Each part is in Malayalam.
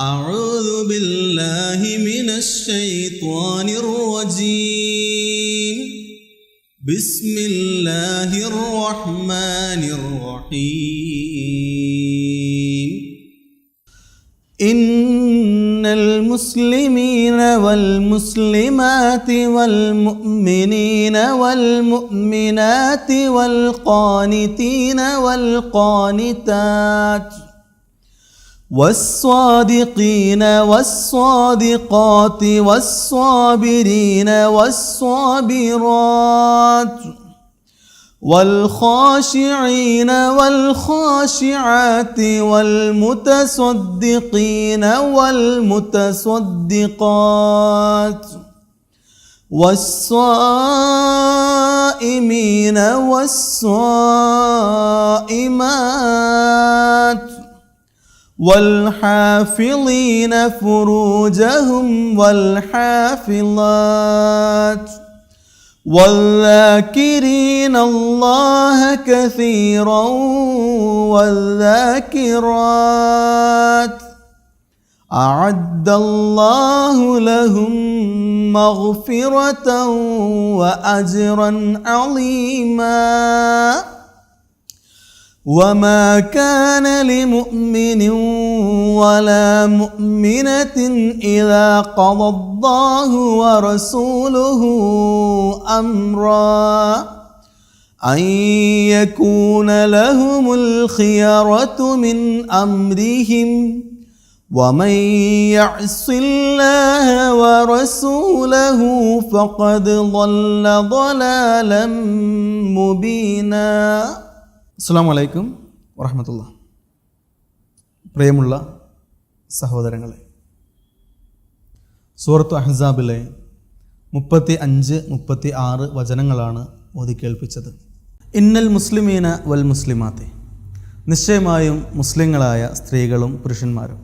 أعوذ بالله من الشيطان الرجيم. بسم الله الرحمن الرحيم. إن المسلمين والمسلمات والمؤمنين والمؤمنات والقانتين والقانتات والصادقين والصادقات والصابرين والصابرات والخاشعين والخاشعات والمتصدقين والمتصدقات والصائمين والصائمات والحافظين فروجهم والحافظات والذاكرين الله كثيرا والذاكرات أعد الله لهم مغفرة وأجرا عظيما وما كان لمؤمن ولا مؤمنة إذا قضى الله ورسوله أمرا أن يكون لهم الخيرة من أمرهم ومن يعص الله ورسوله فقد ضل ضلالا مبينا അസ്സാം വലൈക്കും വറഹമത്തുള്ള പ്രിയമുള്ള സഹോദരങ്ങളെ സൂറത്ത് അഹ്സാബിലെ മുപ്പത്തി അഞ്ച് മുപ്പത്തി ആറ് വചനങ്ങളാണ് ഓതി കേൾപ്പിച്ചത്. ഇന്നൽ മുസ്ലിമീന വൽ മുസ്ലിമാത്തെ നിശ്ചയമായും മുസ്ലിങ്ങളായ സ്ത്രീകളും പുരുഷന്മാരും.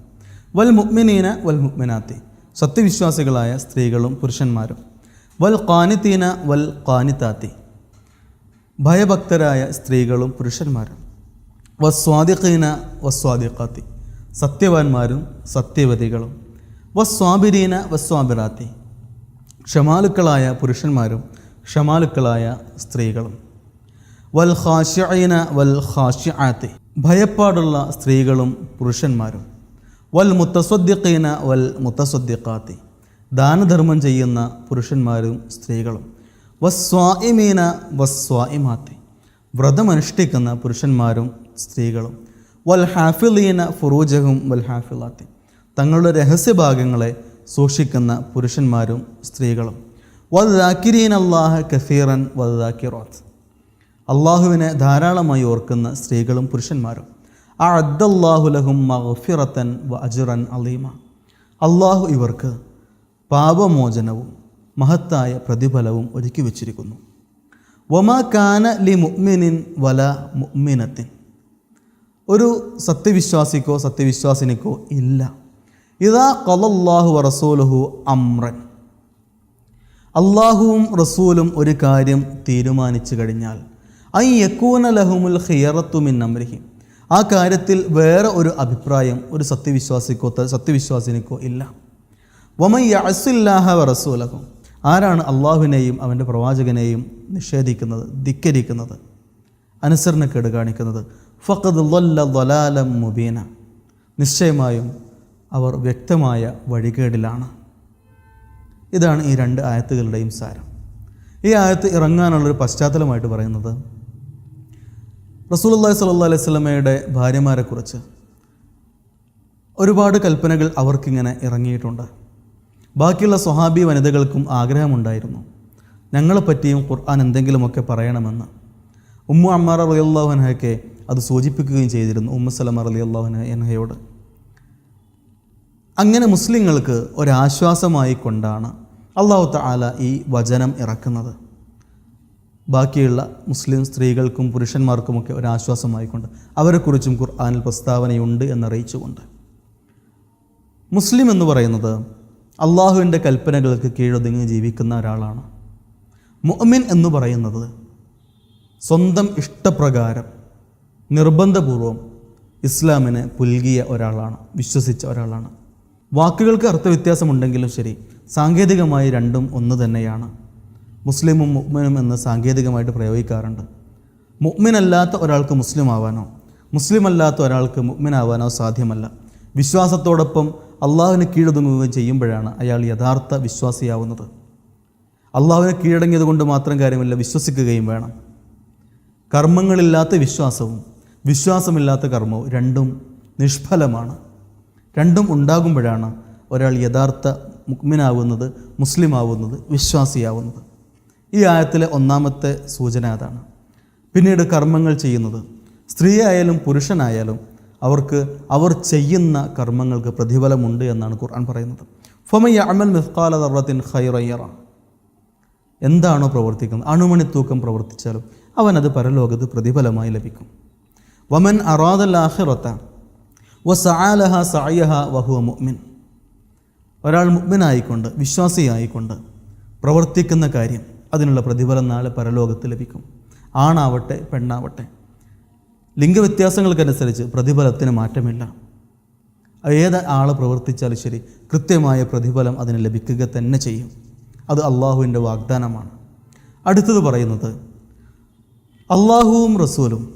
വൽ മുഅ്മിനീന വൽ മുക്മിനാത്തെ സത്യവിശ്വാസികളായ സ്ത്രീകളും പുരുഷന്മാരും. വൽ ഖാനിത്തീന വൽ ഖാനിത്താത്തി ഭയഭക്തരായ സ്ത്രീകളും പുരുഷന്മാരും. വസ്വാദിഖീന വസ്വാദിഖാത്തി. സത്യവാന്മാരും സത്യവതികളും. വസ്വാബിരീന വസ്വാബിറാത്തി. ക്ഷമാലുക്കളായ പുരുഷന്മാരും ക്ഷമാലുക്കളായ സ്ത്രീകളും. വൽ ഖാഷിഅീന വൽ ഖാഷിആത്തി ഭയപ്പാടുള്ള സ്ത്രീകളും പുരുഷന്മാരും. വൽ മുത്തസ്വദ്ദിഖീന വൽ മുത്തസ്വദ്ദിഖാത്തി. ദാനധർമ്മം ചെയ്യുന്ന പുരുഷന്മാരും സ്ത്രീകളും. വസ്വാഇമീന വസ്വാഇമാത്തി. വ്രതമനുഷ്ഠിക്കുന്ന പുരുഷന്മാരും സ്ത്രീകളും. വൽ ഹാഫിലീന ഫുറൂജഹും വൽ ഹാഫിലാത്തി. തങ്ങളുടെ രഹസ്യഭാഗങ്ങളെ സൂക്ഷിക്കുന്ന പുരുഷന്മാരും സ്ത്രീകളും. വദാക്കിരീൻ അള്ളാഹ് കഫീറൻ വദാക്കിറോത്ത് അള്ളാഹുവിനെ ധാരാളമായി ഓർക്കുന്ന സ്ത്രീകളും പുരുഷന്മാരും. ആ അദ്ദല്ലാഹുലഹും മഹഫിറത്തൻ വ അജുറൻ അലീമ. അള്ളാഹു ഇവർക്ക് പാപമോചനവും മഹത്തായ പ്രതിഫലവും ഒരുക്കി വച്ചിരിക്കുന്നു. വമാ കാന ലി മുഅ്മിനിൻ വല മുഅ്മിനത്തിൻ. ഒരു സത്യവിശ്വാസിക്കോ സത്യവിശ്വാസിനിക്കോ ഇല്ല. ഇതാ കൊലല്ലാഹു റസൂലുഹു അമ്രൻ അള്ളാഹുവും റസൂലും ഒരു കാര്യം തീരുമാനിച്ചു കഴിഞ്ഞാൽ ഐ യക്കൂന ലഹുമുൽ ഖിയറത്തുമിൻ അമ്രിഹി ആ കാര്യത്തിൽ വേറെ ഒരു അഭിപ്രായം ഒരു സത്യവിശ്വാസിക്കോ സത്യവിശ്വാസിനിക്കോ ഇല്ല. വമയ്യ അസുല്ലാഹ റസൂലഹു. ആരാണ് അള്ളാഹുവിനെയും അവന്റെ പ്രവാചകനെയും നിഷേധിക്കുന്നത് ധിക്കരിക്കുന്നത്? അനുസരണക്കേട് കാണിക്കുന്നത്. ഫഖദ് ലൊല്ല മുബീന. നിശ്ചയമായും അവർ വ്യക്തമായ വഴികേടിലാണ്. ഇതാണ് ഈ രണ്ട് ആയത്തുകളുടെയും സാരം. ഈ ആയത്ത് ഇറങ്ങാനുള്ളൊരു പശ്ചാത്തലമായിട്ട് പറയുന്നത് റസൂലുള്ളാഹി സ്വല്ലല്ലാഹി അലൈഹി സ്വലമയുടെ ഭാര്യമാരെക്കുറിച്ച് ഒരുപാട് കൽപ്പനകൾ അവർക്കിങ്ങനെ ഇറങ്ങിയിട്ടുണ്ട്. ബാക്കിയുള്ള സ്വഹാബി വനിതകൾക്കും ആഗ്രഹമുണ്ടായിരുന്നു. ഞങ്ങളെപ്പറ്റിയും ഖുർആൻ എന്തെങ്കിലുമൊക്കെ പറയണമെന്ന്. ഉമ്മു അമ്മാർ അലി അള്ളാഹുനഹയ്ക്ക് അത് സൂചിപ്പിക്കുകയും ചെയ്തിരുന്നു ഉമ്മ സലമ അലി അള്ളാഹുന എൻഹയോട് അങ്ങനെ മുസ്ലിങ്ങൾക്ക് ഒരാശ്വാസമായി കൊണ്ടാണ് അള്ളാഹു താല ഈ വചനം ഇറക്കുന്നത്. ബാക്കിയുള്ള മുസ്ലിം സ്ത്രീകൾക്കും പുരുഷന്മാർക്കുമൊക്കെ ഒരാശ്വാസമായിക്കൊണ്ട് അവരെക്കുറിച്ചും ഖുർആാനിൽ പ്രസ്താവനയുണ്ട് എന്നറിയിച്ചുകൊണ്ട്. മുസ്ലിം എന്ന് പറയുന്നത് അള്ളാഹുവിന്റെ കൽപ്പനകൾക്ക് കീഴൊതുങ്ങി ജീവിക്കുന്ന ഒരാളാണ്. മുഅ്മിൻ എന്ന് പറയുന്നത് സ്വന്തം ഇഷ്ടപ്രകാരം നിർബന്ധപൂർവം ഇസ്ലാമിനെ പുൽകിയ ഒരാളാണ് വിശ്വസിച്ച ഒരാളാണ്. വാക്കുകൾക്ക് അർത്ഥവ്യത്യാസമുണ്ടെങ്കിലും ശരി സാങ്കേതികമായി രണ്ടും ഒന്ന് തന്നെയാണ്. മുസ്ലിമും മുഅ്മിനും എന്ന് സാങ്കേതികമായിട്ട് പ്രയോഗിക്കാറുണ്ട്. മുഅ്മിനല്ലാത്ത ഒരാൾക്ക് മുസ്ലിം ആവാനോ മുസ്ലിം അല്ലാത്ത ഒരാൾക്ക് മുഅ്മിനാവാനോ സാധ്യമല്ല. വിശ്വാസത്തോടൊപ്പം അള്ളാഹുവിന് കീഴൊതുങ്ങുകയും ചെയ്യുമ്പോഴാണ് അയാൾ യഥാർത്ഥ വിശ്വാസിയാവുന്നത്. അള്ളാഹുവിനെ കീഴടങ്ങിയത് കൊണ്ട് മാത്രം കാര്യമില്ല വിശ്വസിക്കുകയും വേണം. കർമ്മങ്ങളില്ലാത്ത വിശ്വാസവും വിശ്വാസമില്ലാത്ത കർമ്മവും രണ്ടും നിഷ്ഫലമാണ്. രണ്ടും ഉണ്ടാകുമ്പോഴാണ് ഒരാൾ യഥാർത്ഥ മുക്മിനാവുന്നത് മുസ്ലിമാവുന്നത് വിശ്വാസിയാവുന്നത്. ഈ ആയത്തിലെ ഒന്നാമത്തെ സൂചന അതാണ്. പിന്നീട് കർമ്മങ്ങൾ ചെയ്യുന്നത്. സ്ത്രീയായാലും പുരുഷനായാലും അവർക്ക് അവർ ചെയ്യുന്ന കർമ്മങ്ങൾക്ക് പ്രതിഫലമുണ്ട് എന്നാണ് ഖുർആൻ പറയുന്നത്. ഫൊമയ്യ അമൽ മിസ്കാല ദർറത്തിൻ ഖൈറയ്യറ എന്താണോ പ്രവർത്തിക്കുന്നത്? അണുമണി തൂക്കം പ്രവർത്തിച്ചാലും അവനത് പരലോകത്ത് പ്രതിഫലമായി ലഭിക്കും. വമൻ അറാദൽ ആഹിറത്ത വ സആലഹ സഅയഹ വഹുവ മുഅ്മിൻ. ഒരാൾ മുഅ്മിനായിക്കൊണ്ട് വിശ്വാസിയായിക്കൊണ്ട് പ്രവർത്തിക്കുന്ന കാര്യം അതിനുള്ള പ്രതിഫലം നാളെ പരലോകത്ത് ലഭിക്കും. ആണാവട്ടെ പെണ്ണാവട്ടെ. ലിംഗവ്യത്യാസങ്ങൾക്കനുസരിച്ച് പ്രതിഫലത്തിന് മാറ്റമില്ല. ഏത് ആൾ പ്രവർത്തിച്ചാലും ശരി കൃത്യമായ പ്രതിഫലം അതിന് ലഭിക്കുക തന്നെ ചെയ്യും. അത് അള്ളാഹുവിന്റെ വാഗ്ദാനമാണ്. അടുത്തത് പറയുന്നത് അള്ളാഹുവും റസൂലും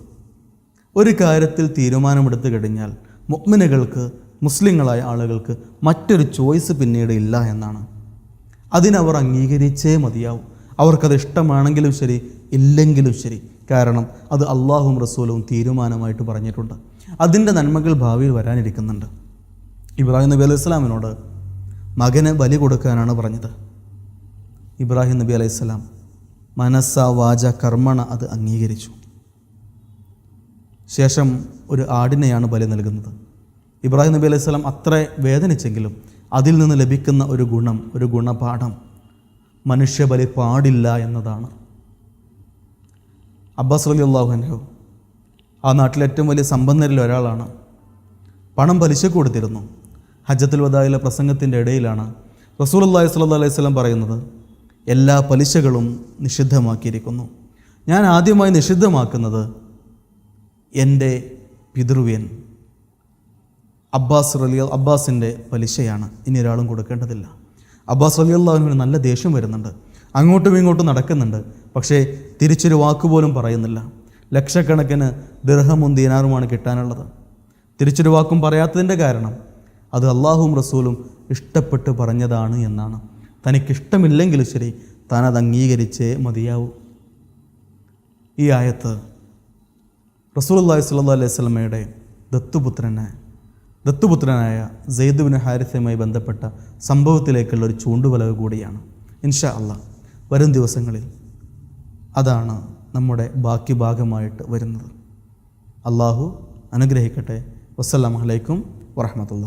ഒരു കാര്യത്തിൽ തീരുമാനമെടുത്തു കഴിഞ്ഞാൽ മുഅ്മിനുകൾക്ക് മുസ്ലിങ്ങളായ ആളുകൾക്ക് മറ്റൊരു ചോയ്സ് പിന്നീട് ഇല്ല എന്നാണ്. അതിനവർ അംഗീകരിച്ചേ മതിയാവും. അവർക്കത് ഇഷ്ടമാണെങ്കിലും ശരി ഇല്ലെങ്കിലും ശരി. കാരണം അത് അള്ളാഹും റസൂലും തീരുമാനമായിട്ട് പറഞ്ഞിട്ടുണ്ട്. അതിന്റെ നന്മകൾ ഭാവിയിൽ വരാനിരിക്കുന്നുണ്ട്. ഇബ്രാഹിം നബി അലൈഹി സ്വലാമിനോട് മകന് ബലി കൊടുക്കാനാണ് പറഞ്ഞത്. ഇബ്രാഹിം നബി അലൈഹി സ്വലാം മനസ്സ വാച കർമ്മണ അത് അംഗീകരിച്ചു. ശേഷം ഒരു ആടിനെയാണ് ബലി നൽകുന്നത്. ഇബ്രാഹിം നബി അലൈഹി സ്വലാം അത്ര വേദനിച്ചെങ്കിലും അതിൽ നിന്ന് ലഭിക്കുന്ന ഒരു ഗുണം ഒരു ഗുണപാഠം മനുഷ്യബലി പാടില്ല എന്നതാണ്. അബ്ബാസ് അലി അള്ളാഹുഹു ആ നാട്ടിലെ ഏറ്റവും വലിയ സമ്പന്നരിൽ ഒരാളാണ്. പണം പലിശ കൊടുത്തിരുന്നു. ഹജ്ജത്തുൽ വദായിലെ പ്രസംഗത്തിന്റെ ഇടയിലാണ് റസൂൽ അള്ളാഹി സ്വല്ലാ അലൈഹി സ്വലം പറയുന്നത് എല്ലാ പലിശകളും നിഷിദ്ധമാക്കിയിരിക്കുന്നു. ഞാൻ ആദ്യമായി നിഷിദ്ധമാക്കുന്നത് എന്റെ പിതൃവ്യൻ അബ്ബാസ് റലി അബ്ബാസിന്റെ പലിശയാണ്. ഇനി ഒരാളും കൊടുക്കേണ്ടതില്ല. അബ്ബാസ് റലി അള്ളാഹുവിന് നല്ല ദേഷ്യം വരുന്നുണ്ട്. അങ്ങോട്ടും ഇങ്ങോട്ടും നടക്കുന്നുണ്ട്. പക്ഷേ തിരിച്ചൊരു വാക്കുപോലും പറയുന്നില്ല. ലക്ഷക്കണക്കിന് ദീർഘമും ദീനാറുമാണ് കിട്ടാനുള്ളത്. തിരിച്ചൊരു വാക്കും പറയാത്തതിന്റെ കാരണം അത് അള്ളാഹും റസൂലും ഇഷ്ടപ്പെട്ട് പറഞ്ഞതാണ് എന്നാണ്. തനിക്കിഷ്ടമില്ലെങ്കിലും ശരി താൻ അത് അംഗീകരിച്ചേ മതിയാവൂ. ഈ ആയത്ത് റസൂലുള്ളാഹി സ്വല്ലാ അലൈഹി വസല്ലമയുടെ ദത്തുപുത്രനെ ദത്തുപുത്രനായ സെയ്ദുബിൻ ഹാരിസയുമായി ബന്ധപ്പെട്ട സംഭവത്തിലേക്കുള്ള ഒരു ചൂണ്ടുവലവ് കൂടിയാണ്. ഇൻഷാ അള്ളാഹ് വരും ദിവസങ്ങളിൽ അതാണ് നമ്മുടെ ബാക്കി ഭാഗമായിട്ട് വരുന്നത്. അള്ളാഹു അനുഗ്രഹിക്കട്ടെ. വസ്സലാമലൈക്കും വറഹമത്തുള്ള